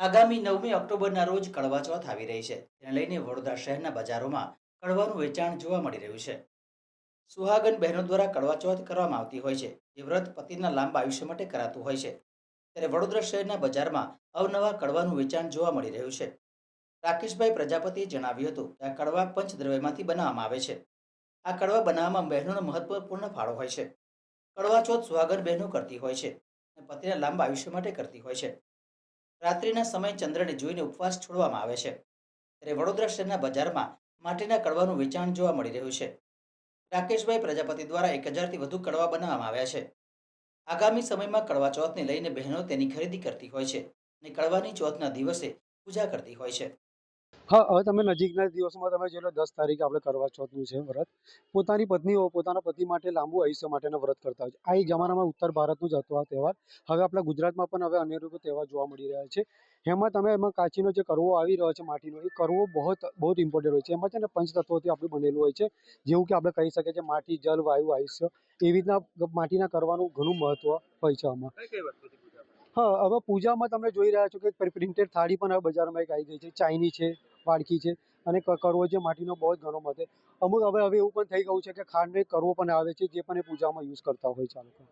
આગામી નવમી ઓક્ટોબરના રોજ કડવા ચોથ આવી રહી છે. તેને લઈને વડોદરા શહેરના બજારોમાં કડવાનું વેચાણ જોવા મળી રહ્યું છે. સુહાગન બહેનો દ્વારા કડવા ચોથ કરવામાં આવતી હોય છે, જે વ્રત પતિના લાંબા આયુષ્ય માટે કરાતું હોય છે. ત્યારે વડોદરા શહેરના બજારમાં અવનવા કડવાનું વેચાણ જોવા મળી રહ્યું છે. રાકેશભાઈ પ્રજાપતિએ જણાવ્યું હતું કે આ કડવા પંચદ્રવ્યમાંથી બનાવવામાં આવે છે. આ કડવા બનાવવામાં બહેનોનો મહત્વપૂર્ણ ફાળો હોય છે. કડવા ચોથ સુહાગન બહેનો કરતી હોય છે અને પતિના લાંબા આયુષ્ય માટે કરતી હોય છે. રાત્રિના સમયે ચંદ્રને જોઈને ઉપવાસ છોડવામાં આવે છે. ત્યારે વડોદરા શહેરના બજારમાં માટીના કડવાનું વેચાણ જોવા મળી રહ્યું છે. રાકેશભાઈ પ્રજાપતિ દ્વારા એક હજારથી વધુ કડવા બનાવવામાં આવ્યા છે. આગામી સમયમાં કડવા ચોથને લઈને બહેનો તેની ખરીદી કરતી હોય છે અને કડવાની ચોથના દિવસે પૂજા કરતી હોય છે. હા હવે તમે નજીકના દિવસોમાં તમે જોઈ લો દસ તારીખ આપણે કરવા ચોથનું છે વ્રત. પોતાની પત્નીઓ પોતાના પતિ માટે લાંબુ આયુષ્ય માટેના વ્રત કરતા હોય છે. આ એક જમાનામાં ઉત્તર ભારતનું જ હતું આ તહેવાર. હવે આપણા ગુજરાતમાં પણ હવે અનેરૂપ તહેવાર જોવા મળી રહ્યા છે. એમાં તમે એમાં કાચીનો જે કરવો આવી રહ્યો છે માટીનો એ કરવો બહુ બહુ ઇમ્પોર્ટન્ટ હોય છે. એમાં છે ને પંચતત્વોથી આપણું બનેલું હોય છે. જેવું કે આપણે કહી શકીએ છીએ માટી જલ વાયુ આયુષ્ય એવી રીતના માટીના કરવાનું ઘણું મહત્વ હોય છે આમાં. હા હવે પૂજામાં તમે જોઈ રહ્યા છો કે પ્રિન્ટેડ થાળી પણ હવે બજારમાં એક આવી ગઈ છે. ચાઇની છે વાડકી છે અને કરવો જે માટીનો બહુ જ ઘણો મતે અમુક હવે હવે એવું પણ થઈ ગયું છે કે ખાંડને કરવો પણ આવે છે, જે પણ એ પૂજામાં યુઝ કરતા હોય છે